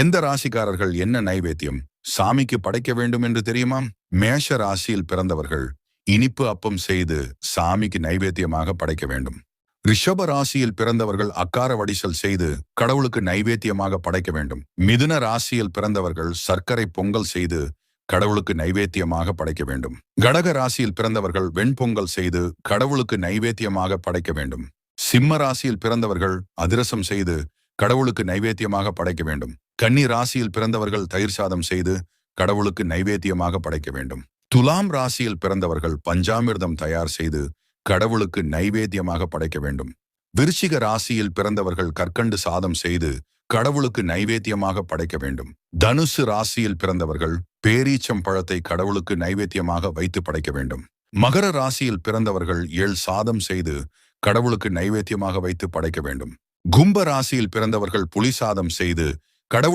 எந்த ராசிக்காரர்கள் என்ன நைவேத்தியம்? சாமிக்கு படைக்க வேண்டும் என்று தெரியுமா? மேஷ ராசியில் பிறந்தவர்கள் இனிப்பு அப்பம் செய்து சாமிக்கு நைவேத்தியமாக படைக்க வேண்டும். ரிஷப ராசியில் பிறந்தவர்கள் அக்கார வடிசல் செய்து கடவுளுக்கு நைவேத்தியமாக படைக்க வேண்டும். மிதுன ராசியில் பிறந்தவர்கள் சர்க்கரை பொங்கல் செய்து கடவுளுக்கு நைவேத்தியமாக படைக்க வேண்டும். கடக ராசியில் பிறந்தவர்கள் வெண்பொங்கல் செய்து கடவுளுக்கு நைவேத்தியமாக படைக்க வேண்டும். சிம்ம ராசியில் பிறந்தவர்கள் அதிரசம் செய்து கடவுளுக்கு நைவேத்தியமாக படைக்க வேண்டும். கன்னி ராசியில் பிறந்தவர்கள் தயிர் சாதம் செய்து கடவுளுக்கு நைவேத்தியமாக படைக்க வேண்டும். துலாம் ராசியில் பிறந்தவர்கள் பஞ்சாமிர்தம் தயார் செய்து கடவுளுக்கு நைவேத்தியமாக படைக்க வேண்டும். விருச்சிக ராசியில் பிறந்தவர்கள் கற்கண்டு சாதம் செய்து கடவுளுக்கு நைவேத்தியமாக படைக்க வேண்டும். தனுசு ராசியில் பிறந்தவர்கள் பேரீச்சம் பழத்தை கடவுளுக்கு நைவேத்தியமாக வைத்து படைக்க வேண்டும். மகர ராசியில் பிறந்தவர்கள் ஏழ் சாதம் செய்து கடவுளுக்கு நைவேத்தியமாக வைத்து படைக்க வேண்டும். கும்ப ராசியில் பிறந்தவர்கள் புலி சாதம் செய்து கடவுள்